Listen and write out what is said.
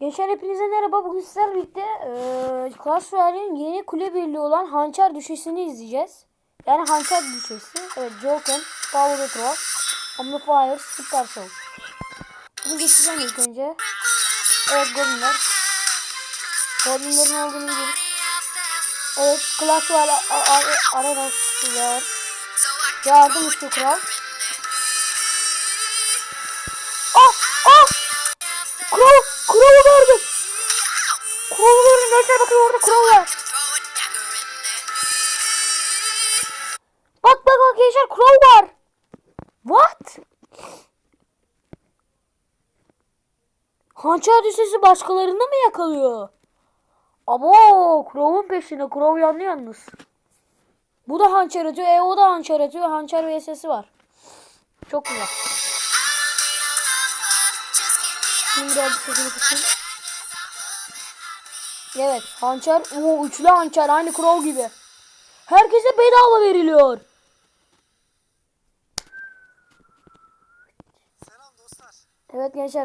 Gençler hepinize merhaba. Bugün sizlerle birlikte eee Clash Royale'in yeni kule birliği olan Hançer Düşesi'ni izleyeceğiz. Yani Hançer Düşesi. Evet Joken, Power Retro, Amplifier, Supercell. Bunu geçeceğim ilk önce. Evet Goblinler. Goblinlerin olduğunu biliyoruz. Evet Clash Royale a- a- arenası var. Yardım istiyor kral. Kral! Kralı verdim! Kralı verdim gençler bakın orada kral var. Bak bak bak gençler kral var. What? Hançer düşesi başkalarını mı yakalıyor? Abo Crow'un peşinde. Crow yandı yalnız. Bu da hançer atıyor. E o da hançer atıyor. Hançer vs'si var. Çok güzel. Şimdi birazcık sesini kısayım. Evet hançer. Oo üçlü hançer. Aynı Crow gibi. Herkese bedava veriliyor. Selam dostlar. Evet gençler